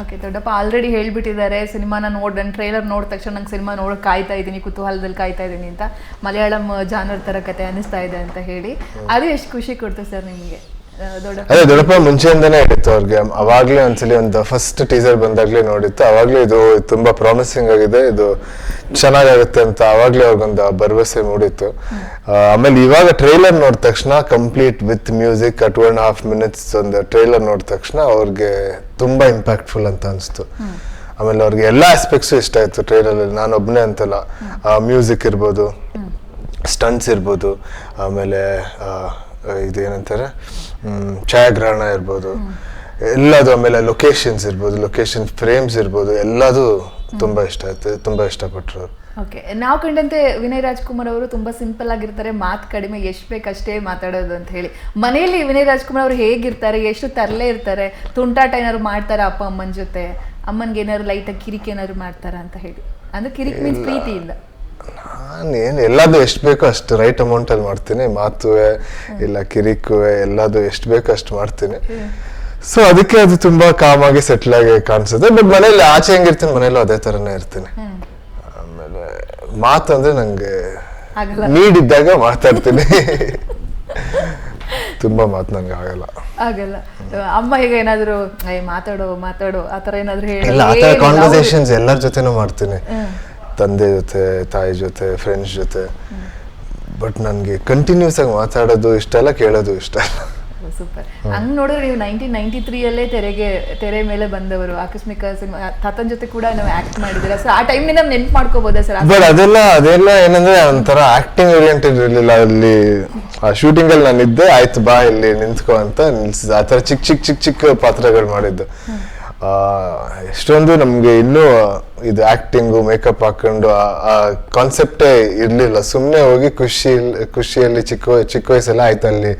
Okay ದೊಡ್ಡಪ್ಪ already ಹೇಳ್ಬಿಟ್ಟಿದ್ದಾರೆ ಸಿನಿಮಾನ ನೋಡ್ ನನ್ನ ಟ್ರೈಲರ್ ನೋಡಿದ ತಕ್ಷಣ ನಂಗೆ ಸಿನಿಮಾ ನೋಡಿ ಕಾಯ್ತಾ ಇದ್ದೀನಿ ಕುತೂಹಲದಲ್ಲಿ ಕಾಯ್ತಾ ಇದ್ದೀನಿ ಅಂತ ಮಲಯಾಳಂ ಜಾನರ್ ಥರ ಕತೆ ಅನ್ನಿಸ್ತಾ ಇದೆ ಅಂತ ಹೇಳಿ. ಅದು ಎಷ್ಟು ಖುಷಿ ಕೊಡ್ತು ಸರ್ ನಿಮಗೆ? ಅದೇ ದೊಡ್ಡಪ್ಪ ಮುಂಚೆಯಿಂದನೇ ಇತ್ತು ಅವ್ರಿಗೆ. ಅವಾಗ್ಲೇ ಒಂದ್ಸಲಿ ಒಂದು ಫಸ್ಟ್ ಟೀಸರ್ ಬಂದಾಗ್ಲೇ ನೋಡಿತ್ತು. ಅವಾಗ್ಲೇ ಇದು ತುಂಬಾ ಪ್ರಾಮಿಸಿಂಗ್ ಆಗಿದೆ. ಇದು ಚೆನ್ನಾಗಾಗುತ್ತೆ ಅಂತ ಅವಾಗ್ಲೇ ಅವ್ರಿಗೊಂದು ಭರವಸೆ ಮೂಡಿತ್ತು. ಆಮೇಲೆ ಇವಾಗ ಟ್ರೈಲರ್ ನೋಡಿದ ತಕ್ಷಣ complete with music two and half minutes ಒಂದು ಟ್ರೈಲರ್ ನೋಡಿದ ತಕ್ಷಣ ಅವ್ರಿಗೆ ತುಂಬಾ ಇಂಪ್ಯಾಕ್ಟ್ಫುಲ್ ಅಂತ ಅನಿಸ್ತು. ಆಮೇಲೆ ಅವ್ರಿಗೆ ಎಲ್ಲ ಆಸ್ಪೆಕ್ಟ್ಸು ಇಷ್ಟ ಆಯ್ತು ಟ್ರೈಲರ್ ಅಲ್ಲಿ. ನಾನು ಒಬ್ಬನೇ ಅಂತಲ್ಲ. ಮ್ಯೂಸಿಕ್ ಇರ್ಬೋದು ಸ್ಟಂಟ್ಸ್ ಇರ್ಬೋದು, ಆಮೇಲೆ ಆ, ಇದು ಏನಂತಾರೆ ಮ್, ಛಾಯಾಗ್ರಹಣ ಇರ್ಬೋದು. ಎಲ್ಲದು ಆಮೇಲೆ ಲೊಕೇಶನ್ಸ್ ಇರ್ಬೋದು ಲೊಕೇಶನ್ ಫ್ರೇಮ್ಸ್ ಇರ್ಬೋದು ಎಲ್ಲದು ತುಂಬಾ ಇಷ್ಟ ಆಯ್ತು ತುಂಬಾ ಇಷ್ಟಪಟ್ರು. ಅವ್ರು ಓಕೆ ನಾವು ಕಂಡಂತೆ ವಿನಯ್ ರಾಜ್ಕುಮಾರ್ ಅವರು ತುಂಬಾ ಸಿಂಪಲ್ ಆಗಿರ್ತಾರೆ ಮಾತು ಕಡಿಮೆ ಎಷ್ಟು ಬೇಕಷ್ಟೇ ಮಾತಾಡೋದು ಅಂತ ಹೇಳಿ. ಮನೆಯಲ್ಲಿ ವಿನಯ್ ರಾಜ್ಕುಮಾರ್ ಅವರು ಹೇಗಿರ್ತಾರೆ ಎಷ್ಟು ತರಲೆ ಇರ್ತಾರೆ ತುಂಟಾಟ ಏನಾದ್ರು ಮಾಡ್ತಾರ ಅಪ್ಪ ಅಮ್ಮನ ಜೊತೆ? ಅಮ್ಮನ್ಗೆ ಏನಾದ್ರು ಲೈಟಾಗಿ ಕಿರಿಕಿ ಏನಾದ್ರು ಮಾಡ್ತಾರ ಅಂತ ಹೇಳಿ. ಅಂದ್ರೆ ಕಿರಿಕ್ ಮೀನ್ಸ್ ಪ್ರೀತಿಯಿಂದ. ನಾನು ಏನು ಎಲ್ಲದು ಎಷ್ಟು ಬೇಕೋ ಅಷ್ಟು ರೈಟ್ ಅಮೌಂಟ್ ಅಲ್ಲಿ ಮಾಡ್ತೀನಿ. ಮಾತುವೆ ಇಲ್ಲ ಕಿರಿಕುವೆ ಎಲ್ಲದು ಎಷ್ಟು ಬೇಕೋ ಅಷ್ಟು ಮಾಡ್ತೀನಿ. ಸೊ ಅದಕ್ಕೆ ಅದು ತುಂಬಾ ಕಾಮಾಗಿ ಸೆಟ್ಲ್ ಆಗಿ ಕಾಣಿಸುತ್ತೆ. ಬಟ್ ಮನೇಲಿ ಆಚೆ ಹೆಂಗಿರ್ತೀನಿ? ಮನೇಲೂ ಅದೇ ತರನೇ ಇರ್ತೀನಿ. ಆಮೇಲೆ ಮಾತು ಅಂದ್ರೆ ನಂಗೆ ಆಗಲ್ಲ. ನೀಡ್ ಇದ್ದಾಗ ಮಾತಾಡ್ತೀನಿ. ತುಂಬಾ ಮಾತು ನಂಗೆ ಆಗಲ್ಲ. ಆಗಲ್ಲ. ಅಮ್ಮ ಈಗ ಏನಾದ್ರು ಮಾತಾಡು ಮಾತಾಡೋ ಆತರ ಏನಾದ್ರು ಹೇಳಿ. ಇಲ್ಲ ಆ ಥರ ಕಾನ್ವರ್ಸೇಷನ್ಸ್ ಎಲ್ಲರ ಜೊತೆನೂ ಮಾಡ್ತೀನಿ. ತಂದೆ ಜೊತೆ ತಾಯಿ ಜೊತೆ ಫ್ರೆಂಡ್ಸ್ ಜೊತೆ. ಬಟ್ ನನಗೆ ಕಂಟಿನ್ಯೂಸ್ ಆಗಿ ಮಾತಾಡೋದು ಇಷ್ಟ ಅಲ್ಲ ಕೇಳೋದು ಇಷ್ಟ ಅಲ್ಲ. ಸೂಪರ್. ಹಂಗ್ ನೋಡಿದ್ರೆ ನೀವು ನೈನ್ಟೀನ್ ನೈನ್ಟಿ ತ್ರೀ ಅಲ್ಲೇ ತೆರೆಗೆ ತೆರೆ ಮೇಲೆ ಬಂದವರು. ಆಕಸ್ಮಿಕ ಸಿನಿಮಾ ತಾತನ್ ಜೊತೆ ಕೂಡ ನಾವು ಆಕ್ಟ್ ಮಾಡಿದಿರ ಸರ್ ಆ ಟೈಮ್ ನಾವು ನೆನ್ಪು ಮಾಡ್ಕೋಬೋದಾ ಸರ್? ಬಟ್ ಅದೆಲ್ಲ ಅದೆಲ್ಲ ಏನಂದ್ರೆ ಒಂಥರ ಆಕ್ಟಿಂಗ್ ಓರಿಯೆಂಟೆಡ್ ಇರಲಿಲ್ಲ. ಅಲ್ಲಿ ಆ ಶೂಟಿಂಗ್ ಅಲ್ಲಿ ನಾನು ಇದ್ದೆ ಆಯ್ತು ಬಾ ಇಲ್ಲಿ ನಿಂತ್ಕೋ ಅಂತ ನಿಲ್ಸಿದ ಆ ಥರ ಚಿಕ್ಕ ಚಿಕ್ಕ ಚಿಕ್ಕ ಚಿಕ್ಕ ಪಾತ್ರಗಳು ಮಾಡಿದ್ದು. ಎಷ್ಟೊಂದು ನಮಗೆ ಇನ್ನೂ ಇದು ಆ್ಯಕ್ಟಿಂಗು ಮೇಕಪ್ ಹಾಕೊಂಡು ಆ- ಕಾನ್ಸೆಪ್ಟೇ ಇರಲಿಲ್ಲ. ಸುಮ್ಮನೆ ಹೋಗಿ ಖುಷಿ ಖುಷಿಯಲ್ಲಿ ಚಿಕ್ಕ ಚಿಕ್ಕ ವಯಸ್ಸೆಲ್ಲ ಆಯ್ತು ಅಲ್ಲಿ.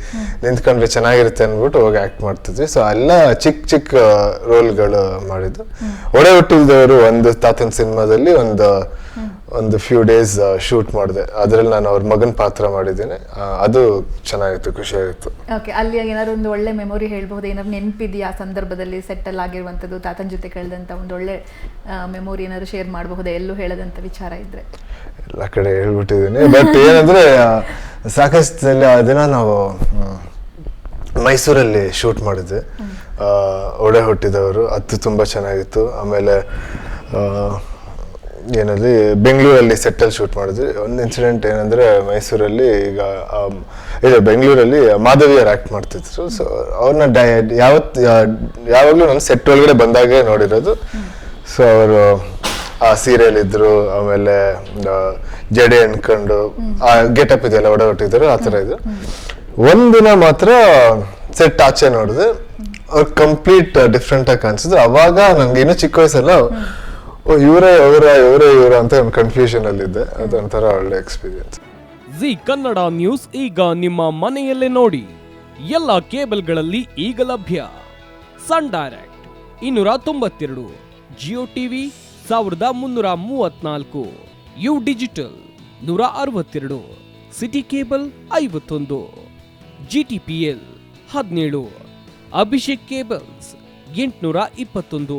ನಿಂತ್ಕೊಂಡ್ರೆ ಚೆನ್ನಾಗಿರುತ್ತೆ ಅಂದ್ಬಿಟ್ಟು ಹೋಗಿ ಆಕ್ಟ್ ಮಾಡ್ತಿದ್ವಿ. ಸೊ ಎಲ್ಲ ಚಿಕ್ಕ ಚಿಕ್ಕ ರೋಲ್ಗಳು ಮಾಡಿದ್ದು. ಒಡೆ ಹುಟ್ಟಿಲ್ದವರು ಒಂದು ತಾತನ ಸಿನಿಮಾದಲ್ಲಿ ಒಂದು ಒಂದು ಫ್ಯೂ ಡೇಸ್ ಶೂಟ್ ಮಾಡಿದೆ. ಅದರಲ್ಲಿ ನಾನು ಅವ್ರ ಮಗನ ಪಾತ್ರ ಮಾಡಿದ್ದೇನೆ. ಅದು ಚೆನ್ನಾಗಿತ್ತು ಖುಷಿಯಾಗಿತ್ತು ಓಕೆ ಅಲ್ಲಿ ಏನಾದ್ರು ಒಂದು ಒಳ್ಳೆ ಮೆಮೊರಿ ಹೇಳ್ಬಹುದು? ಏನಾದ್ರು ನೆನಪಿದೆಯಾ ಆ ಸಂದರ್ಭದಲ್ಲಿ ಸೆಟ್ಟಲ್ ಆಗಿರುವಂಥದ್ದು? ತಾತನ ಜೊತೆ ಕಳೆದಂತ ಒಂದು ಒಳ್ಳೆ ಮೆಮೊರಿ ಏನಾದ್ರು ಶೇರ್ ಮಾಡಬಹುದಾ? ಎಲ್ಲೂ ಹೇಳದಂಥ ವಿಚಾರ ಇದ್ರೆ. ಎಲ್ಲ ಕಡೆ ಹೇಳ್ಬಿಟ್ಟಿದ್ದೀನಿ. ಬಟ್ ಏನಂದ್ರೆ ಸಾಕಷ್ಟು ದಿನ ನಾವು ಮೈಸೂರಲ್ಲಿ ಶೂಟ್ ಮಾಡಿದ್ವಿ ಒಡೆ ಹುಟ್ಟಿದವರು. ಅದು ತುಂಬ ಚೆನ್ನಾಗಿತ್ತು. ಆಮೇಲೆ ಏನಲ್ಲಿ ಬೆಂಗಳೂರಲ್ಲಿ ಸೆಟ್ಟಲ್ ಶೂಟ್ ಮಾಡಿದ್ವಿ. ಒಂದು ಇನ್ಸಿಡೆಂಟ್ ಏನಂದ್ರೆ, ಮೈಸೂರಲ್ಲಿ ಈಗ ಇದು ಬೆಂಗಳೂರಲ್ಲಿ ಮಾಧವಿಯರ್ ಆ್ಯಕ್ಟ್ ಮಾಡ್ತಿದ್ರು. ಸೊ ಅವ್ರನ್ನ ಡೈ ಯಾವತ್ತು ಯಾವಾಗಲೂ ನಾನು ಸೆಟ್ ಒಳಗಡೆ ಬಂದಾಗ ನೋಡಿರೋದು. ಸೊ ಅವರು, ಆ ಸೀರಿಯಲ್ ಇದ್ರು, ಆಮೇಲೆ ಜಡೆ ಅನ್ಕೊಂಡು, ಆ ಗೆಟಪ್ ಇದೆಲ್ಲ ಒಡ ಹೊಟ್ಟಿದ್ರು, ಆ ಥರ ಇದ್ರು ಒಂದಿನ ಮಾತ್ರ ಸೆಟ್ ಆಚೆ ನೋಡಿದೆ. ಅವ್ರು ಕಂಪ್ಲೀಟ್ ಡಿಫ್ರೆಂಟಾಗಿ ಕಾಣಿಸಿದ್ರು. ಅವಾಗ ನಂಗೆ ಇನ್ನೂ ಚಿಕ್ಕ ವಯಸ್ಸಲ್ಲ. ಓ ಇವರೇ ಇವರೇ ಇವರೇ ಇವರ ಅಂತ ಒಂದು ಕನ್ಫ್ಯೂಷನ್ ಅಲ್ಲಿದ್ದೆ ಅದೊಂಥರ ಒಳ್ಳೆ ಎಕ್ಸ್ಪೀರಿಯನ್ಸ್ ಜಿ ಕನ್ನಡ ನ್ಯೂಸ್ ಈಗ ನಿಮ್ಮ ಮನೆಯಲ್ಲೇ ನೋಡಿ. ಎಲ್ಲ ಕೇಬಲ್ಗಳಲ್ಲಿ ಈಗ ಲಭ್ಯ. ಸನ್ ಡೈರೆಕ್ಟ್ ಇನ್ನೂರ ತೊಂಬತ್ತೆರಡು ಜಿಯೋ ಟಿವಿ ಸಾವಿರದ ಮುನ್ನೂರ ಮೂವತ್ನಾಲ್ಕು ಯು ಡಿಜಿಟಲ್ ನೂರ ಅರವತ್ತೆರಡು ಸಿಟಿ ಕೇಬಲ್ ಐವತ್ತೊಂದು ಜಿ ಟಿ ಪಿ ಎಲ್ ಹದಿನೇಳು ಅಭಿಷೇಕ್ ಕೇಬಲ್ಸ್ ಎಂಟುನೂರ ಇಪ್ಪತ್ತೊಂದು.